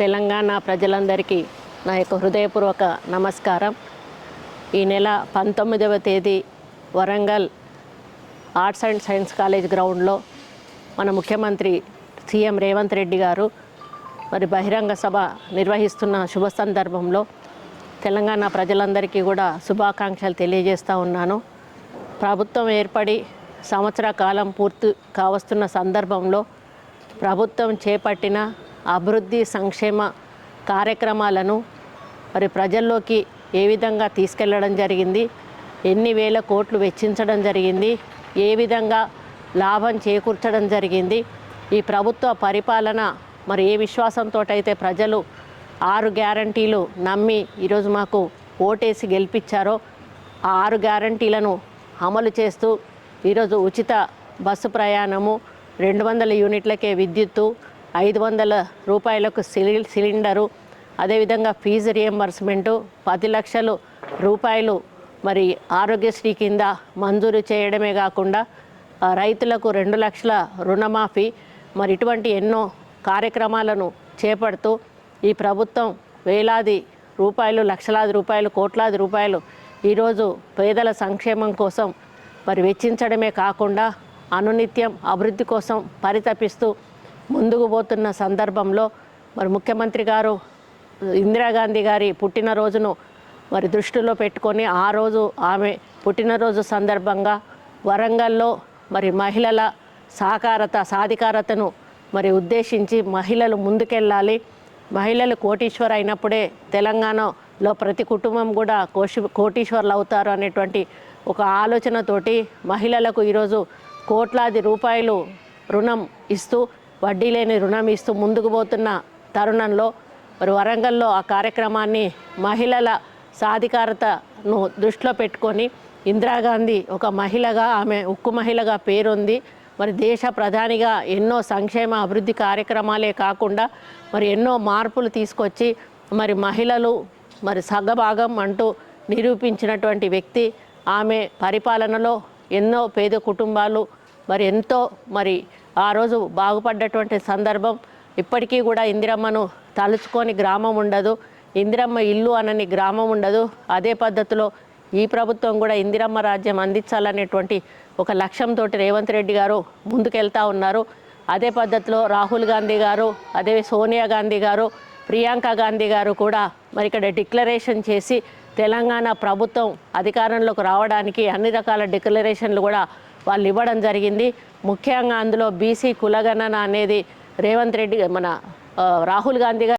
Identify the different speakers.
Speaker 1: తెలంగాణ ప్రజలందరికీ నా యొక్క హృదయపూర్వక నమస్కారం. ఈ నెల పంతొమ్మిదవ తేదీ Warangal arts and science college గ్రౌండ్లో మన ముఖ్యమంత్రి సీఎం రేవంత్ రెడ్డి గారు మరి బహిరంగ సభ నిర్వహిస్తున్న శుభ సందర్భంలో తెలంగాణ ప్రజలందరికీ కూడా శుభాకాంక్షలు తెలియజేస్తూ ఉన్నాను. ప్రభుత్వం ఏర్పడి సంవత్సర కాలం పూర్తి కావస్తున్న సందర్భంలో ప్రభుత్వం చేపట్టిన అభివృద్ధి సంక్షేమ కార్యక్రమాలను మరి ప్రజల్లోకి ఏ విధంగా తీసుకెళ్ళడం జరిగింది? ఎన్ని వేల కోట్లు వెచ్చించడం జరిగింది? ఏ విధంగా లాభం చేకూర్చడం జరిగింది? ఈ ప్రభుత్వ పరిపాలన మరి ఏ విశ్వాసంతో అయితే ప్రజలు ఆరు గ్యారంటీలు నమ్మి ఈరోజు మాకు ఓటేసి గెలిపించారో ఆ ఆరు గ్యారంటీలను అమలు చేస్తూ ఈరోజు ఉచిత బస్సు ప్రయాణము రెండు వందల యూనిట్లకే విద్యుత్తు ఐదు వందల రూపాయలకు సిలి సిలిండరు అదేవిధంగా ఫీజు రియంబర్స్మెంటు పది లక్షలు రూపాయలు మరి ఆరోగ్యశ్రీ కింద మంజూరు చేయడమే కాకుండా రైతులకు రెండు లక్షల రుణమాఫీ మరి ఇటువంటి ఎన్నో కార్యక్రమాలను చేపడుతూ ఈ ప్రభుత్వం వేలాది రూపాయలు లక్షలాది రూపాయలు కోట్లాది రూపాయలు ఈరోజు పేదల సంక్షేమం కోసం మరి వెచ్చించడమే కాకుండా అనునిత్యం అభివృద్ధి కోసం పరితపిస్తూ ముందుకు పోతున్న సందర్భంలో మరి ముఖ్యమంత్రి గారు ఇందిరాగాంధీ గారి పుట్టినరోజును మరి దృష్టిలో పెట్టుకొని ఆ రోజు ఆమె పుట్టినరోజు సందర్భంగా వరంగల్లో మరి మహిళల సాకారత సాధికారతను మరి ఉద్దేశించి మహిళలు ముందుకెళ్ళాలి. మహిళలు కోటీశ్వర్ అయినప్పుడే తెలంగాణలో ప్రతి కుటుంబం కూడా కోటి కోటీశ్వర్లు అవుతారు అనేటువంటి ఒక ఆలోచనతోటి మహిళలకు ఈరోజు కోట్లాది రూపాయలు రుణం ఇస్తూ వడ్డీ లేని రుణం ఇస్తూ ముందుకు పోతున్న తరుణంలో మరి వరంగల్లో ఆ కార్యక్రమాన్ని మహిళల సాధికారతను దృష్టిలో పెట్టుకొని ఇందిరాగాంధీ ఒక మహిళగా ఆమె ఉక్కు మహిళగా పేరుంది. మరి దేశ ప్రధానిగా ఎన్నో సంక్షేమ అభివృద్ధి కార్యక్రమాలే కాకుండా మరి ఎన్నో మార్పులు తీసుకొచ్చి మరి మహిళలు మరి సగభాగం అంటూ నిరూపించినటువంటి వ్యక్తి. ఆమె పరిపాలనలో ఎన్నో పేద కుటుంబాలు మరి ఎంతో మరి ఆ రోజు బాగుపడ్డటువంటి సందర్భం ఇప్పటికీ కూడా ఇందిరమ్మను తలుచుకొని గ్రామం ఉండదు. ఇందిరమ్మ ఇల్లు అనని గ్రామం ఉండదు. అదే పద్ధతిలో ఈ ప్రభుత్వం కూడా ఇందిరమ్మ రాజ్యం అందించాలనేటువంటి ఒక లక్ష్యంతో రేవంత్ రెడ్డి గారు ముందుకెళ్తా ఉన్నారు. అదే పద్ధతిలో రాహుల్ గాంధీ గారు అదే సోనియా గాంధీ గారు ప్రియాంక గాంధీ గారు కూడా మరి ఇక్కడ డిక్లరేషన్ చేసి తెలంగాణ ప్రభుత్వం అధికారంలోకి రావడానికి అన్ని రకాల డిక్లరేషన్లు కూడా వాళ్ళు ఇవ్వడం జరిగింది. ముఖ్యంగా అందులో బీసీ కులగణన అనేది రేవంత్ రెడ్డి మన రాహుల్ గాంధీ గారు